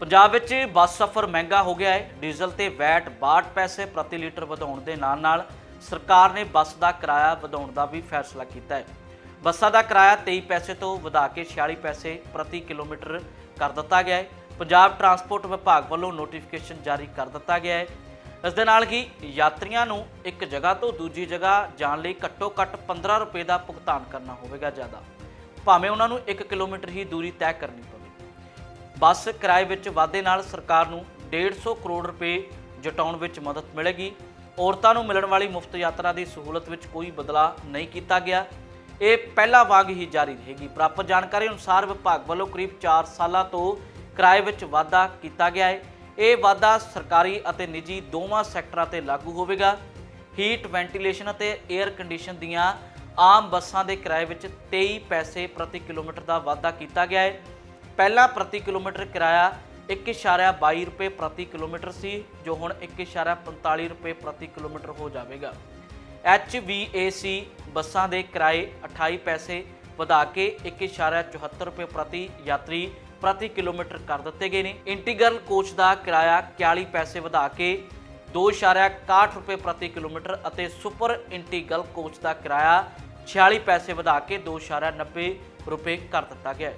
ਪੰਜਾਬ ਵਿੱਚ ਬੱਸ ਸਫ਼ਰ ਮਹਿੰਗਾ ਹੋ ਗਿਆ ਹੈ। ਡੀਜ਼ਲ ਤੇ ਵੈਟ 62 ਪੈਸੇ ਪ੍ਰਤੀ ਲੀਟਰ ਵਧਾਉਣ ਦੇ ਨਾਲ ਨਾਲ ਸਰਕਾਰ ਨੇ ਬੱਸ ਦਾ ਕਿਰਾਇਆ ਵਧਾਉਣ ਦਾ ਵੀ ਫੈਸਲਾ ਕੀਤਾ ਹੈ। ਬੱਸਾਂ ਦਾ ਕਿਰਾਇਆ 23 ਪੈਸੇ ਤੋਂ ਵਧਾ ਕੇ 46 ਪੈਸੇ ਪ੍ਰਤੀ ਕਿਲੋਮੀਟਰ ਕਰ ਦਿੱਤਾ ਗਿਆ ਹੈ। ਪੰਜਾਬ ਟਰਾਂਸਪੋਰਟ ਵਿਭਾਗ ਵੱਲੋਂ ਨੋਟੀਫਿਕੇਸ਼ਨ ਜਾਰੀ ਕਰ ਦਿੱਤਾ ਗਿਆ ਹੈ। ਇਸ ਦੇ ਨਾਲ ਹੀ ਯਾਤਰੀਆਂ ਨੂੰ ਇੱਕ ਜਗ੍ਹਾ ਤੋਂ ਦੂਜੀ ਜਗ੍ਹਾ ਜਾਣ ਲਈ ਘੱਟੋ ਘੱਟ 15 ਰੁਪਏ ਦਾ ਭੁਗਤਾਨ ਕਰਨਾ ਹੋਵੇਗਾ ਜ਼ਿਆਦਾ। ਭਾਵੇਂ ਉਹਨਾਂ ਨੂੰ 1 ਕਿਲੋਮੀਟਰ ਹੀ ਦੂਰੀ ਤੈਅ ਕਰਨੀ ਪਵੇ। ਬੱਸ ਕਿਰਾਏ ਵਿੱਚ ਵਾਧੇ ਨਾਲ ਸਰਕਾਰ ਨੂੰ 150 ਕਰੋੜ ਰੁਪਏ ਜਟਾਉਣ ਵਿੱਚ ਮਦਦ ਮਿਲੇਗੀ। ਔਰਤਾਂ ਨੂੰ ਮਿਲਣ ਵਾਲੀ ਮੁਫਤ ਯਾਤਰਾ ਦੀ ਸਹੂਲਤ ਵਿੱਚ ਕੋਈ ਬਦਲਾਅ ਨਹੀਂ ਕੀਤਾ ਗਿਆ। ਇਹ ਪਹਿਲਾਂ ਵਾਂਗ ਹੀ ਜਾਰੀ ਰਹੇਗੀ। ਪ੍ਰਾਪਤ ਜਾਣਕਾਰੀ ਅਨੁਸਾਰ ਵਿਭਾਗ ਵੱਲੋਂ ਕਰੀਬ 4 ਸਾਲਾਂ ਤੋਂ ਕਿਰਾਏ ਵਿੱਚ ਵਾਧਾ ਕੀਤਾ ਗਿਆ ਹੈ। ਇਹ ਵਾਧਾ ਸਰਕਾਰੀ ਅਤੇ ਨਿੱਜੀ ਦੋਵਾਂ ਸੈਕਟਰਾਂ ਤੇ ਲਾਗੂ ਹੋਵੇਗਾ। ਹੀਟ, ਵੈਂਟੀਲੇਸ਼ਨ ਅਤੇ 에ਅਰ ਕੰਡੀਸ਼ਨ ਦੀਆਂ ਆਮ ਬੱਸਾਂ ਦੇ ਕਿਰਾਏ ਵਿੱਚ 23 ਪੈਸੇ ਪ੍ਰਤੀ ਕਿਲੋਮੀਟਰ ਦਾ ਵਾਧਾ ਕੀਤਾ ਗਿਆ ਹੈ। ਪਹਿਲਾਂ ਪ੍ਰਤੀ ਕਿਲੋਮੀਟਰ ਕਿਰਾਇਆ 1.22 ਰੁਪਏ ਪ੍ਰਤੀ ਕਿਲੋਮੀਟਰ ਸੀ, ਜੋ ਹੁਣ 1.45 ਰੁਪਏ ਪ੍ਰਤੀ ਕਿਲੋਮੀਟਰ ਹੋ ਜਾਵੇਗਾ। HVAC ਬੱਸਾਂ ਦੇ ਕਿਰਾਏ 28 ਪੈਸੇ ਵਧਾ ਕੇ 1.74 ਰੁਪਏ ਪ੍ਰਤੀ ਯਾਤਰੀ ਪ੍ਰਤੀ ਕਿਲੋਮੀਟਰ ਕਰ ਦਿੱਤੇ ਗਏ ਨੇ। ਇੰਟੀਗਰਲ ਕੋਚ ਦਾ ਕਿਰਾਇਆ 41 ਪੈਸੇ ਵਧਾ ਕੇ 2.61 ਰੁਪਏ ਪ੍ਰਤੀ ਕਿਲੋਮੀਟਰ ਅਤੇ ਸੁਪਰ ਇੰਟੀਗਰਲ ਕੋਚ ਦਾ ਕਿਰਾਇਆ 46 ਪੈਸੇ ਵਧਾ ਕੇ 2.90 ਰੁਪਏ ਕਰ ਦਿੱਤਾ ਗਿਆ ਹੈ।